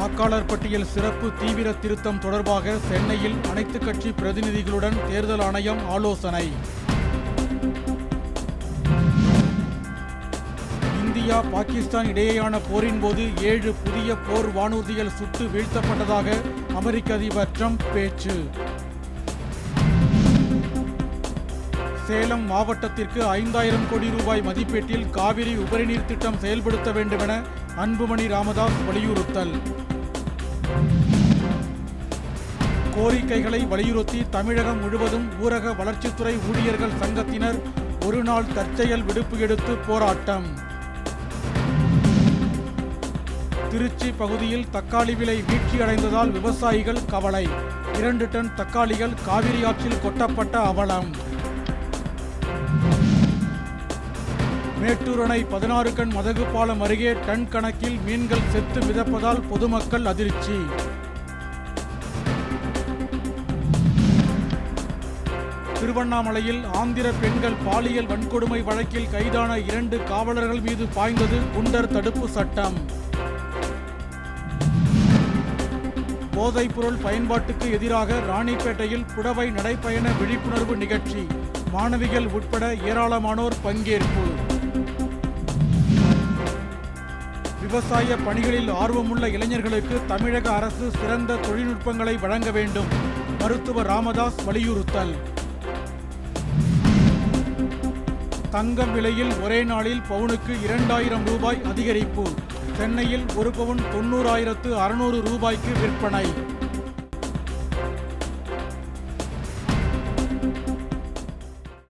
வாக்காளர் பட்டியல் சிறப்பு தீவிர திருத்தம் தொடர்பாக சென்னையில் அனைத்துக் கட்சி பிரதிநிதிகளுடன் தேர்தல் ஆணையம் ஆலோசனை. இந்தியா பாகிஸ்தான் இடையேயான போரின் போது ஏழு புதிய போர் வானூர்திகள் சுட்டு வீழ்த்தப்பட்டதாக அமெரிக்க அதிபர் ட்ரம்ப் பேச்சு. சேலம் மாவட்டத்திற்கு ஐந்தாயிரம் கோடி ரூபாய் மதிப்பீட்டில் காவிரி உபரிநீர் திட்டம் செயல்படுத்த வேண்டுமென அன்புமணி ராமதாஸ் வலியுறுத்தல். கோரிக்கைகளை வலியுறுத்தி தமிழகம் முழுவதும் ஊரக வளர்ச்சித்துறை ஊழியர்கள் சங்கத்தினர் ஒருநாள் தற்செயல் விடுப்பு எடுத்து போராட்டம். திருச்சி பகுதியில் தக்காளி விலை வீழ்ச்சியடைந்ததால் விவசாயிகள் கவலை. இரண்டு டன் தக்காளிகள் காவிரி ஆற்றில் கொட்டப்பட்ட அவலம். மேட்டூர் அணை பதினாறு கண் மதகு பாலம் அருகே டன் கணக்கில் மீன்கள் செத்து மிதப்பதால் பொதுமக்கள் அதிர்ச்சி. திருவண்ணாமலையில் ஆந்திர பெண்கள் பாலியல் வன்கொடுமை வழக்கில் கைதான இரண்டு காவலர்கள் மீது பாய்ந்தது குண்டர் தடுப்பு சட்டம். போதைப்பொருள் பயன்பாட்டுக்கு எதிராக ராணிப்பேட்டையில் புடவை நடைப்பயண விழிப்புணர்வு நிகழ்ச்சி. மாணவிகள் உட்பட ஏராளமானோர் பங்கேற்பு. விவசாய பணிகளில் ஆர்வமுள்ள இளைஞர்களுக்கு தமிழக அரசு சிறந்த தொழில்நுட்பங்களை வழங்க வேண்டும். மருத்துவர் ராமதாஸ் வலியுறுத்தல். தங்கம் விலையில் ஒரே நாளில் பவுனுக்கு இரண்டாயிரம் ரூபாய் அதிகரிப்பு. சென்னையில் ஒரு பவுன் தொண்ணூறாயிரத்து அறுநூறு ரூபாய்க்கு விற்பனை.